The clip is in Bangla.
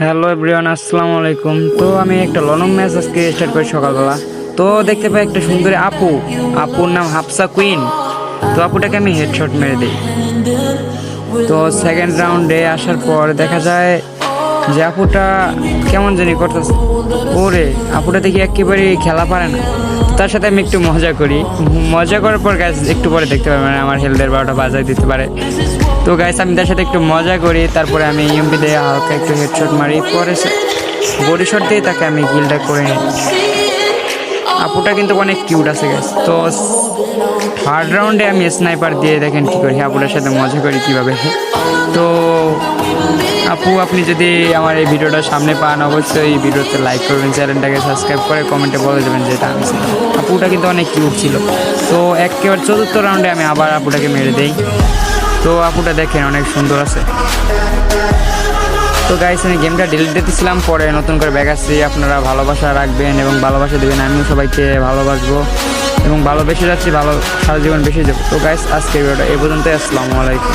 হ্যালো এভরিওয়ান, আসসালামু আলাইকুম। তো আমি একটা লং ম্যাচ আজকে স্টার্ট করি সকালবেলা। তো দেখতে পাই একটা সুন্দরী আপু। আপুর নাম হাফসা কুইন। তো আপুটাকে আমি হেডশট মেরে দিই। তো সেকেন্ড রাউন্ডে আসার পর দেখা যায় যে আপুটা কেমন জানি করতেছে। ওরে, আপুটা দেখি একেবারে খেলা পারে না। তার সাথে আমি একটু মজা করি। মজা করার পর গাছ একটু পরে দেখতে পারবেন আমার হেলথের বারোটা বাজায় দিতে পারে। তো গাইস আমি তার সাথে একটু মজা করি, তারপরে আমি ইএমপি দিয়ে হালকা একটু হেডশট মারি, পরে বডি শট দিয়ে তাকে আমি গিলটা করে নিই। আপুটা কিন্তু অনেক কিউট আছে গাইস তো থার্ড রাউন্ডে আমি স্নাইপার দিয়ে দেখেন কী করি, আপুটার সাথে মজা করি কীভাবে। তো আপু, আপনি যদি আমার এই ভিডিওটা সামনে পান, অবশ্যই এই ভিডিওতে লাইক করবেন, চ্যানেলটাকে সাবস্ক্রাইব করে কমেন্টে বলে দেবেন যেটা আমি আপুটা কিন্তু অনেক কিউট ছিল। তো একেবারে চতুর্থ রাউন্ডে আমি আবার আপুটাকে মেরে দেই। তো আপুটা দেখেন অনেক সুন্দর আছে। তো গাইস আমি গেমটা ডিলিট দিতেছিলাম পরে নতুন করে ব্যাগ আসছি। আপনারা ভালোবাসা রাখবেন এবং ভালোবাসা দেবেন। আমিও সবাইকে ভালোবাসবো এবং ভালোবেসে যাচ্ছি, ভালো সারা জীবন বেশি যাব। তো গাইস আজকে ভিডিওটা এ পর্যন্তই। আসসালামু আলাইকুম।